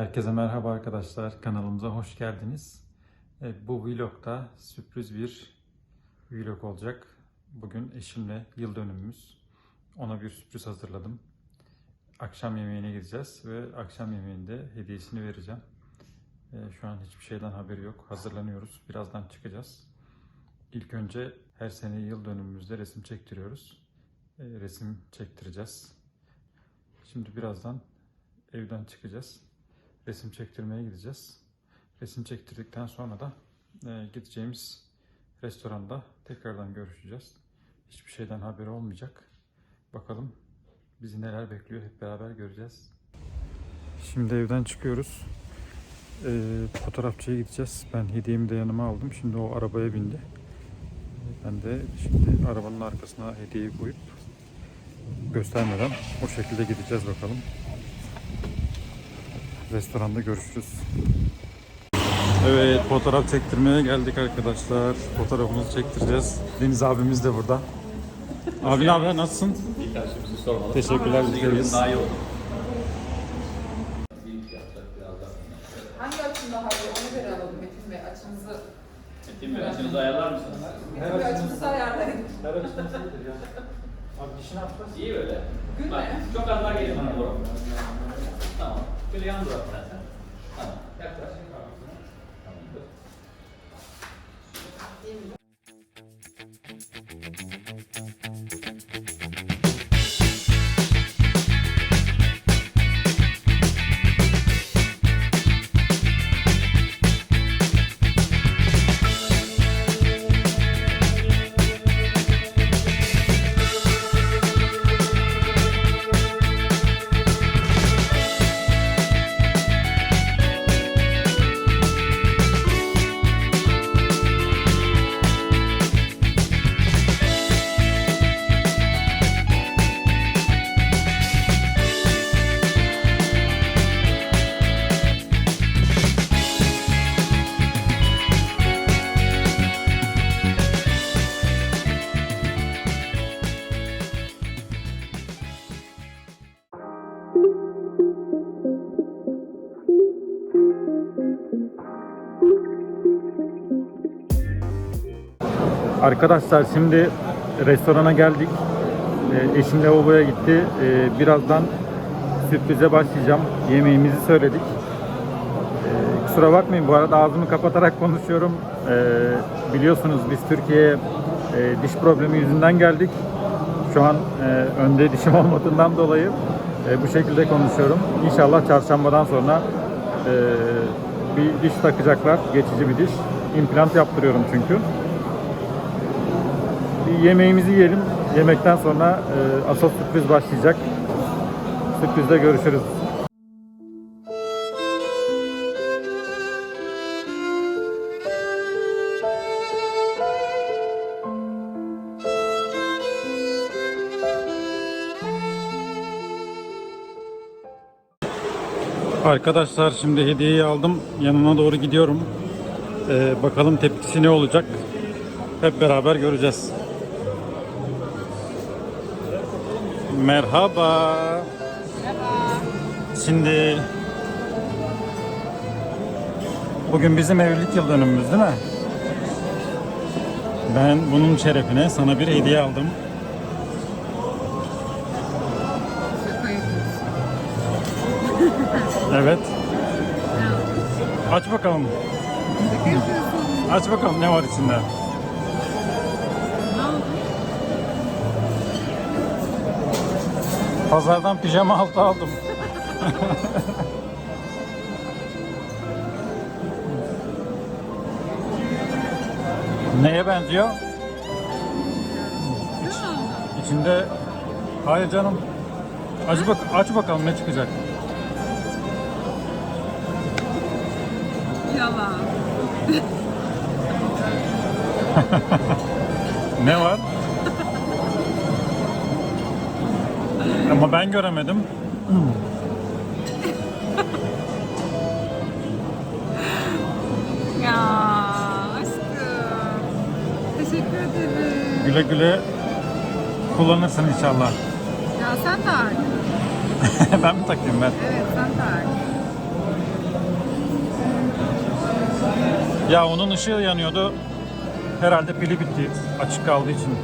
Herkese merhaba arkadaşlar. Kanalımıza hoş geldiniz. Evet, bu vlogda sürpriz bir vlog olacak. Bugün eşimle yıl dönümümüz. Ona bir sürpriz hazırladım. Akşam yemeğine gideceğiz ve akşam yemeğinde hediyesini vereceğim. Ee, Şu an hiçbir şeyden haberi yok. Hazırlanıyoruz. Birazdan çıkacağız. İlk önce her sene yıl dönümümüzde resim çektiriyoruz. Ee, Resim çektireceğiz. Şimdi birazdan evden çıkacağız. Resim çektirmeye gideceğiz. Resim çektirdikten sonra da e, gideceğimiz restoranda tekrardan görüşeceğiz. Hiçbir şeyden haberi olmayacak. Bakalım bizi neler bekliyor hep beraber göreceğiz. Şimdi evden çıkıyoruz. E, fotoğrafçıya gideceğiz. Ben hediyemi de yanıma aldım. Şimdi o arabaya bindi. Ben de şimdi arabanın arkasına hediyeyi koyup göstermeden o şekilde gideceğiz bakalım. Restoranda görüşürüz. Evet fotoğraf çektirmeye geldik arkadaşlar. Fotoğrafımızı çektireceğiz. Deniz abimiz de burada. Abi ne haber nasılsın? İyi karşımızı sormalı. Teşekkürler, biz daha iyi oldu. Hangi açın daha iyi? Ona göre alalım Metin Bey. Açınızı, Metin Bey açınızı ayarlar mısınız? Metin Bey açınızı ayarlayın. Abi dişi ne yapacağız? İyi böyle. Gülme. Bak, çok az daha gelin bana doğru. Tamam. Şöyle yan dur sen. Tamam. Yaklaş. Tamamdır. Arkadaşlar şimdi restorana geldik. Ee, eşim lavaboya gitti. Ee, birazdan sürprize başlayacağım. Yemeğimizi söyledik. Ee, kusura bakmayın bu arada ağzımı kapatarak konuşuyorum. Biliyorsunuz biz Türkiye'ye e, diş problemi yüzünden geldik. Şu an e, önde dişim olmadığından dolayı e, bu şekilde konuşuyorum. İnşallah çarşambadan sonra e, bir diş takacaklar. Geçici bir diş. İmplant yaptırıyorum çünkü. Bir yemeğimizi yiyelim. Yemekten sonra e, asıl sürpriz başlayacak. Sürprizde görüşürüz. Arkadaşlar şimdi hediyeyi aldım. Yanına doğru gidiyorum. Ee, bakalım tepkisi ne olacak. Hep beraber göreceğiz. Merhaba. Şimdi bugün bizim evlilik yıl dönümümüz değil mi? Ben bunun şerefine sana bir hediye aldım. Evet. Aç bakalım. Aç bakalım ne var içinde. Pazardan pijama altı aldım. Neye benziyor? İç- İçinde Hayır canım. Aç bak aç bakalım ne çıkacak. Yalan. Ne var? Ama ben göremedim. Ya aşkım. Teşekkür ederim. Güle güle kullanırsın inşallah. Ya sen tak. ben mi takayım ben? Evet sen tak. Ya onun ışığı yanıyordu. Herhalde pili bitti açık kaldığı için.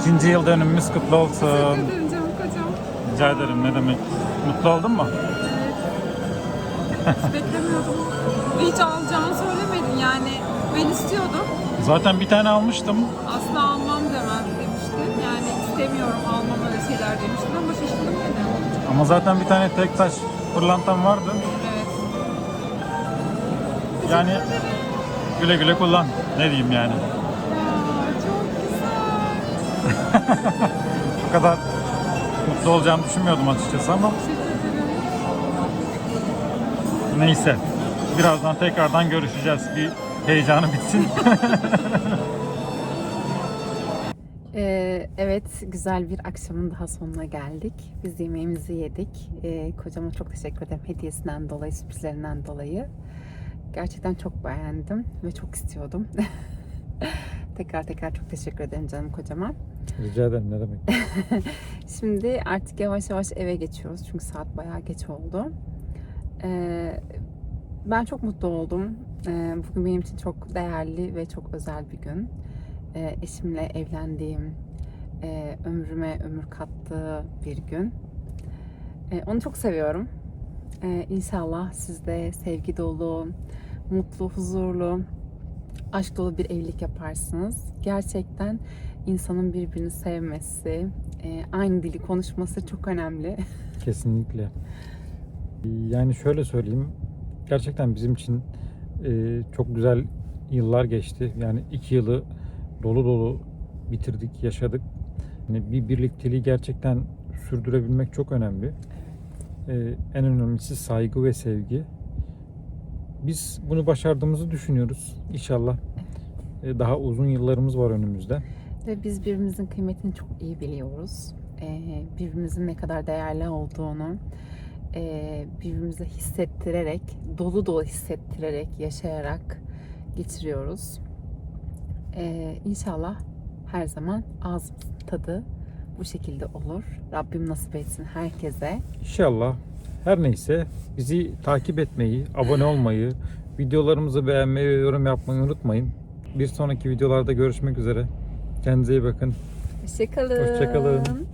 İkinci yıl dönümümüz kutlu olsun. Teşekkür ederim canım kocam. Rica ederim ne demek. Mutlu oldun mu? Hiç beklemiyordum. Ve hiç alacağını söylemedin yani. Ben istiyordum. Zaten bir tane almıştım. Asla almam demem demiştin. Yani istemiyorum almam öyle şeyler demiştin ama şaşırdım yine. Ama zaten bir tane tek taş pırlantam vardı. Evet. Yani güle güle kullan. Ne diyeyim yani. Aa, çok güzel. Bu kadar mutlu olacağımı düşünmüyordum açıkçası ama neyse. Birazdan tekrardan görüşeceğiz. Bir heyecanı bitsin. Ee, evet, güzel bir akşamın daha sonuna geldik. Biz yemeğimizi yedik. Ee, kocama çok teşekkür ederim hediyesinden dolayı, sürprizlerinden dolayı. Gerçekten çok beğendim ve çok istiyordum. tekrar tekrar çok teşekkür ederim canım kocama. Rica ederim ne demek. Şimdi artık yavaş yavaş eve geçiyoruz çünkü saat bayağı geç oldu. Ee, ben çok mutlu oldum. Ee, bugün benim için çok değerli ve çok özel bir gün. Ee, eşimle evlendiğim, e, ömrüme ömür kattığı bir gün. Ee, onu çok seviyorum. Ee, inşallah siz de sevgi dolu, mutlu, huzurlu, aşk dolu bir evlilik yaparsınız. Gerçekten insanın birbirini sevmesi, e, aynı dili konuşması çok önemli. Kesinlikle. Yani şöyle söyleyeyim. Gerçekten bizim için e, çok güzel yıllar geçti. Yani iki yılı dolu dolu bitirdik, yaşadık. Yani bir birlikteliği gerçekten sürdürebilmek çok önemli. E, en önemlisi saygı ve sevgi. Biz bunu başardığımızı düşünüyoruz. İnşallah e, daha uzun yıllarımız var önümüzde. Ve biz birbirimizin kıymetini çok iyi biliyoruz. Ee, birbirimizin ne kadar değerli olduğunu e, birbirimize hissettirerek, dolu dolu hissettirerek, yaşayarak geçiriyoruz. Ee, inşallah her zaman ağzımızın tadı bu şekilde olur. Rabbim nasip etsin herkese. İnşallah. Her neyse bizi takip etmeyi, abone olmayı, videolarımızı beğenmeyi ve yorum yapmayı unutmayın. Bir sonraki videolarda görüşmek üzere. Kendinize iyi bakın. Hoşçakalın. Hoşça kalın.